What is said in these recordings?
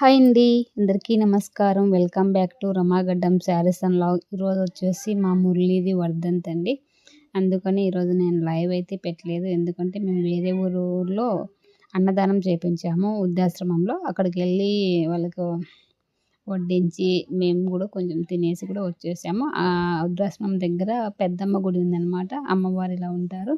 Hi అండి. అందరికీ నమస్కారం. Welcome back to Ramagaddam saris and log ఈరోజు వచ్చేసి మా మురళీది వర్ధంత్ అండి. అందుకని ఈరోజు నేను లైవ్ అయితే పెట్టలేదు. ఎందుకంటే మేము వేరే ఊరులో అన్నదానం చేయించాము వృద్ధాశ్రమంలో. అక్కడికి వెళ్ళి వాళ్ళకు వడ్డించి మేము కూడా కొంచెం తినేసి కూడా వచ్చేసాము. ఆ వృద్ధాశ్రమం దగ్గర పెద్దమ్మ గుడి ఉందన్నమాట. అమ్మవారు ఇలా ఉంటారు.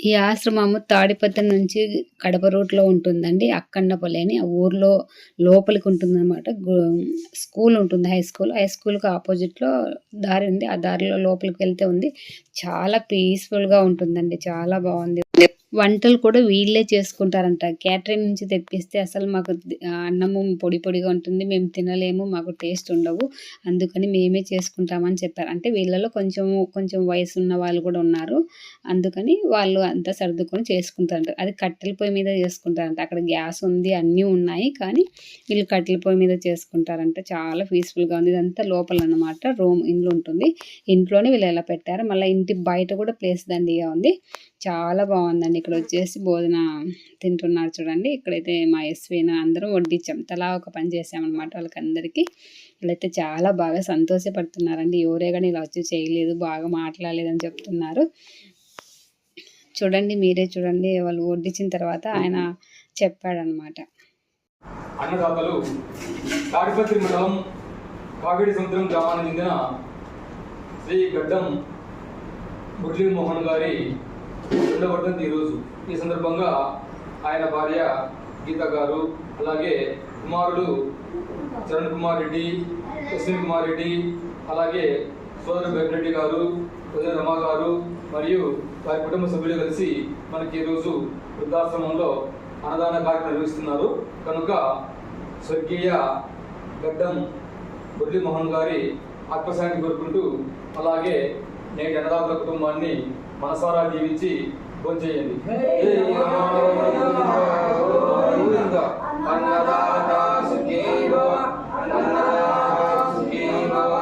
ఈ ఆశ్రమము తాడిపత్రి నుంచి కడప రోడ్లో ఉంటుందండి. అక్కండపల్లి అని ఆ ఊర్లో లోపలికి ఉంటుందన్నమాట. స్కూల్ ఉంటుంది హై స్కూల్. హై స్కూల్కి ఆపోజిట్లో దారి ఉంది. ఆ దారిలో లోపలికి వెళ్తే ఉంది. చాలా పీస్ఫుల్గా ఉంటుందండి. చాలా బాగుంది. వంటలు కూడా వీళ్ళే చేసుకుంటారంట. క్యాటరింగ్ నుంచి తెప్పిస్తే అసలు మాకు అన్నము పొడి పొడిగా ఉంటుంది. మేము తినలేము మాకు టేస్ట్ ఉండవు. అందుకని మేమే చేసుకుంటామని చెప్పారు. అంటే వీళ్ళలో కొంచెం కొంచెం వయసు ఉన్న వాళ్ళు కూడా ఉన్నారు. అందుకని వాళ్ళు అంతా సర్దుకొని చేసుకుంటారంట. అది కట్టెల పొయ్యి మీద చేసుకుంటారంట. అక్కడ గ్యాస్ ఉంది అన్నీ ఉన్నాయి. కానీ వీళ్ళు కట్టెల పొయ్యి మీద చేసుకుంటారంట. చాలా పీస్ఫుల్గా ఉంది. ఇదంతా లోపల అనమాట రూమ్ ఇంట్లో ఉంటుంది. ఇంట్లోనే వీళ్ళు ఎలా పెట్టారు. మళ్ళీ ఇంటి బయట కూడా ప్లేస్ దండిగా ఉంది. చాలా బాగుందండి. ఇక్కడ వచ్చేసి భోజన తింటున్నారు చూడండి. ఇక్కడైతే మా ఎస్వీన అందరం వడ్డించాం తలా ఒక పని చేసామన్నమాట వాళ్ళకి అందరికీ వీళ్ళైతే చాలా బాగా సంతోషపడుతున్నారండి. ఎవరే కానీ ఇలా వచ్చి చేయలేదు బాగా మాట్లాడలేదని చెప్తున్నారు. చూడండి మీరే చూడండి. వాళ్ళు వడ్డించిన తర్వాత ఆయన చెప్పాడనమాట అన్నదాతలు తాడిపత్రి మండలం కావేడి సముద్రం గ్రామానికి చెందిన శ్రీ గడ్డం మురళీమోహన్ గారి రెండవ ఈరోజు ఈ సందర్భంగా ఆయన భార్య గీత గారు అలాగే కుమారుడు చరణ్ కుమార్ రెడ్డి అశ్విన్ కుమార్ రెడ్డి అలాగే సోదరు వెంకరెడ్డి గారు ఉదయ రమ గారు మరియు వారి కుటుంబ సభ్యులు కలిసి మనకి ఈరోజు వృద్ధాశ్రమంలో అన్నదాన కార్యక్రమం నిర్వహిస్తున్నారు. కనుక స్వర్గీయ గడ్డం మురళీమోహన్ గారి ఆత్మశాంతి కోరుకుంటూ అలాగే నేటి అన్నదాతల కుటుంబాన్ని మనసారా దీవించి భోంచేయండి. అన్నదాత సుఖీ భవ అన్నదాత సుఖీ భవ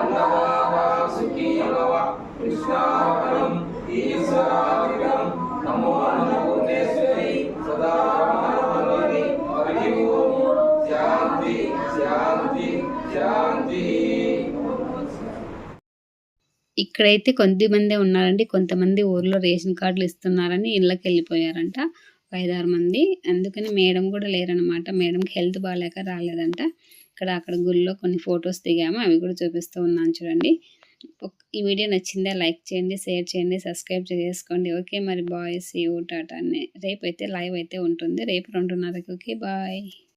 అన్నదాత సుఖీ భవ కృష్ణాపరం ఈశ్వరాపరం నమో. నమోనేశ్వరి సదా శాంతి శాంతి శాంతి ఇక్కడైతే కొద్దిమందే ఉన్నారండి. కొంతమంది ఊర్లో రేషన్ కార్డులు ఇస్తున్నారని ఇళ్ళకి వెళ్ళిపోయారంట. ఒక ఐదారు మంది. అందుకని మేడం కూడా లేరనమాట మేడంకి హెల్త్ బాగాలేక రాలేదంట. ఇక్కడ అక్కడ గుళ్ళో కొన్ని ఫొటోస్ దిగాము. అవి కూడా చూపిస్తూ ఉన్నాను చూడండి. ఈ వీడియో నచ్చిందే లైక్ చేయండి షేర్ చేయండి సబ్స్క్రైబ్ చేసుకోండి. ఓకే మరి బాయ్ సీ టాటా రేపు అయితే లైవ్ అయితే ఉంటుంది. రేపు రెండున్నరకి. Okay bye.